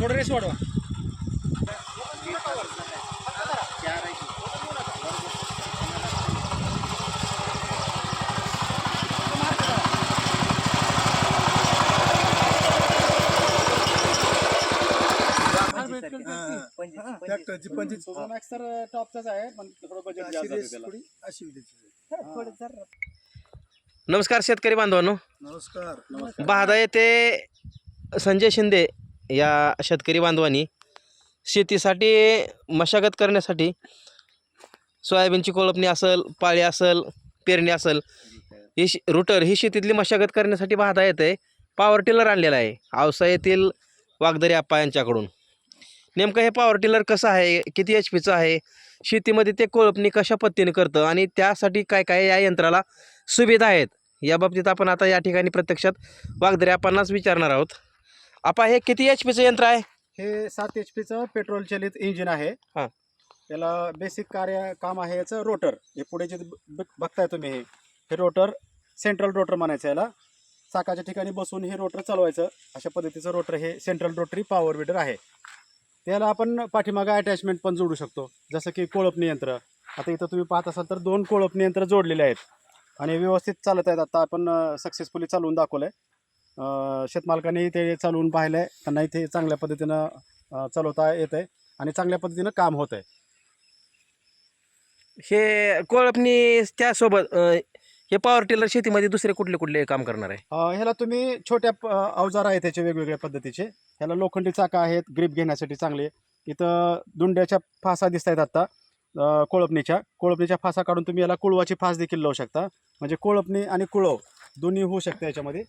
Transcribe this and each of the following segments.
थोडं रेस वाढवा ट्रॅक्टरची पंचवीस मॅक्स तर टॉपचाच आहे पण थोडं बजेट अशी जास्त आहे रेस त्याला थोडी अशी द्यायची. नमस्कार शेतकरी बांधवांनो. नमस्कार. बहादा येथे संजय शिंदे या शेतकरी बांधवांनी शेतीसाठी मशागत करण्यासाठी सोयाबीनची कोळपणी असेल पाळी असेल पेरणी असेल ही श रुटर ही शेतीतली मशागत करण्यासाठी बहादा येते पॉवर टिलर आणलेला आहे. औसा येथील वागदरी आप्पा यांच्याकडून. नेमकं हे पॉवर टिलर कसं आहे? किती एच पीचं आहे? शेतीमध्ये ते कोळपणी कशा पद्धतीने करतं? आणि त्यासाठी काय काय या यंत्राला सुविधा आहेत? या बाबतीत आपण आता या ठिकाणी प्रत्यक्षात वागदरे आपणच विचारणार आहोत. आपा हे किती एच पीचं यंत्र आहे? हे सात एच पीचं पेट्रोल चलित इंजिन आहे. हा. त्याला बेसिक कार्य काम आहे याचं रोटर हे पुढे जे बघताय तुम्ही हे. हे रोटर सेंट्रल रोटर म्हणायचं याला. चाकाच्या ठिकाणी बसून हे रोटर चालवायचं. अशा पद्धतीचं रोटर हे सेंट्रल रोटरी पॉवर विडर आहे. त्याला आपण पाठीमागं अटॅचमेंट पण जोडू शकतो. जसं की कोळपणी यंत्र आता इथं तुम्ही पाहत असाल तर दोन कोळपणी यंत्र जोडलेले आहेत. आणि व्यवस्थित चालत आहेत. आता आपण सक्सेसफुली चालवून दाखवलं आहे शेतमालकांनी ते चालवून पाहिलं आहे त्यांना इथे चांगल्या पद्धतीनं चालवता येत आहे आणि चांगल्या पद्धतीनं काम होत आहे हे कोळपणी त्यासोबत हे पॉवर टिलर शेतीमध्ये दुसरे कुठले कुठले काम करणार आहे? ह्याला तुम्ही छोट्या प- अवजार आहेत त्याचे वेगवेगळ्या पद्धतीचे. ह्याला लोखंडी चाका आहेत ग्रीप घेण्यासाठी चांगले. इथं दुंड्याच्या फासा दिसत आहेत आत्ता कोळपणीच्या. कोळपणीच्या फासा काढून तुम्ही याला कुळवाची फास देखील लावू शकता. म्हणजे कोळपणी आणि कुळव दोन्ही होऊ शकते याच्यामध्ये.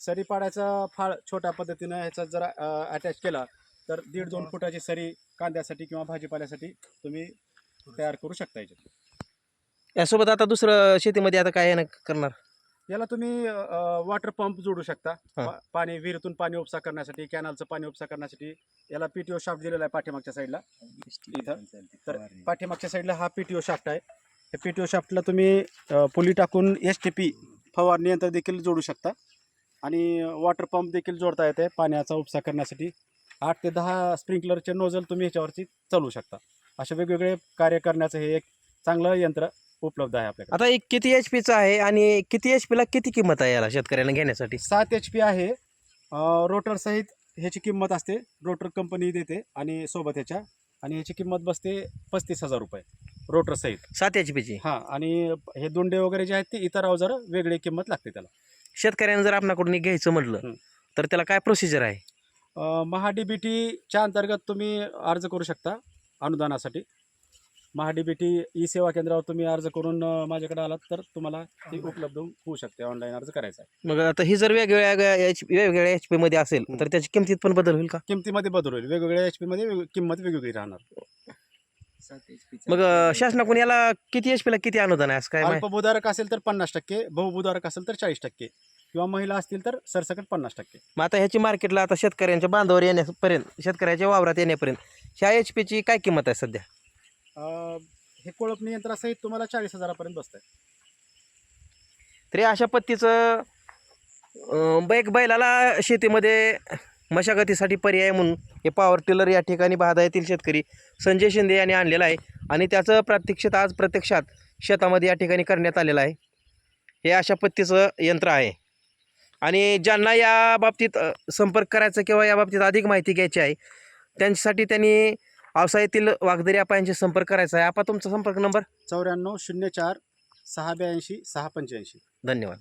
सरी पाडायचा फाळ छोट्या पद्धतीनं ह्याचा जरा अटॅच केला तर दीड दोन फुटाची सरी कांद्यासाठी किंवा भाजीपाल्यासाठी तुम्ही तयार करू शकता याच्यात. यासोबत आता दुसरं शेतीमध्ये आता काय ना करणार? याला तुम्ही वॉटर पंप जोडू शकता. हा. पा- पाणी विहिरीतून पाणी उपसा करण्यासाठी कॅनलचं पाणी उपसा करण्यासाठी याला पीटीओ शाफ्ट दिलेला आहे पाठीमागच्या साईडला इथं. तर पाठीमागच्या साईडला हा पीटीओ शाफ्ट आहे. या पीटीओ शाफ्टला तुम्ही अ, पुली टाकून एस टी पी फवारणी यंत्र देखील जोडू शकता. आणि वॉटर पंप देखील जोडता येते पाण्याचा उपसा करण्यासाठी. आठ ते दहा स्प्रिंकलरचे नोजल तुम्ही ह्याच्यावरती चालवू शकता. असे वेगवेगळे कार्य करण्याचं हे एक चांगलं यंत्र. उपलब्ध आहे आपल्याकडे. आता एक किती एच पीचं आहे आणि किती एच पीला किती किंमत आहे याला शेतकऱ्यांना घेण्यासाठी? सात एच पी आहे. रोटर सहित ह्याची किंमत असते. रोटर कंपनी देते आणि सोबत ह्याच्या. आणि ह्याची किंमत बसते पस्तीस हजार रुपये. रोटर सहित. सात एच पीची हां आणि हे दोंडे वगैरे जे आहेत ते इतर अवजार वेगळी किंमत लागते त्याला. शेतकऱ्यांना जर आपणाकडून एक घ्यायचं म्हटलं हं. तर त्याला काय प्रोसिजर आहे? अं, महा डी बी टीच्या अंतर्गत तुम्ही अर्ज करू शकता अनुदानासाठी. Maha D B T E सेवा केंद्रावर तुम्ही अर्ज करून माझ्याकडे आलात तर तुम्हाला ती उपलब्ध होऊ शकते. ऑनलाईन अर्ज करायचा आहे. मग आता ही जर वेगवेगळ्या एच वेगवेगळ्या एच मध्ये असेल तर त्याची किमतीत पण बदल होईल का? किमतीमध्ये बदल होईल. वेगवेगळ्या एच पीमध्ये वेग किंमत वेगवेगळी राहणार. मग अं, शासनाकडून याला किती एच पीला किती अनुदान आहे असं काय माहिती? अल्पभूधारक असेल तर पन्नास टक्के बहुभूधारक असेल तर चाळीस टक्के किंवा महिला असतील तर सरसकट पन्नास टक्के. मग आता ह्याची मार्केटला आता शेतकऱ्यांच्या बांधावर येण्यापर्यंत शेतकऱ्याच्या वावरात येण्यापर्यंत ह्या एच पीची काय किंमत आहे सध्या? हे कोळपणी यंत्रासहित तुम्हाला चाळीस हजारापर्यंत बसत आहे तरी अशा पद्धतीचं बैक बैलाला शेतीमध्ये मशागतीसाठी पर्याय म्हणून हे पॉवर टिलर या ठिकाणी बहादा येथील शेतकरी. संजय शिंदे यांनी आणलेलं आहे आणि त्याचं प्रात्यक्षित आज प्रत्यक्षात शेतामध्ये या ठिकाणी करण्यात आलेलं आहे. हे अशा पद्धतीचं यंत्र आहे. आणि ज्यांना या बाबतीत संपर्क करायचा किंवा या बाबतीत अधिक माहिती घ्यायची आहे त्यांच्यासाठी त्यांनी औसा येथील वाघदरी आपा यांशी संपर्क करायचा आहे. आपा तुमचा संपर्क नंबर? चौऱ्याण्णव शून्य चार सहा ब्याऐंशी सहा पंच्याऐंशी धन्यवाद.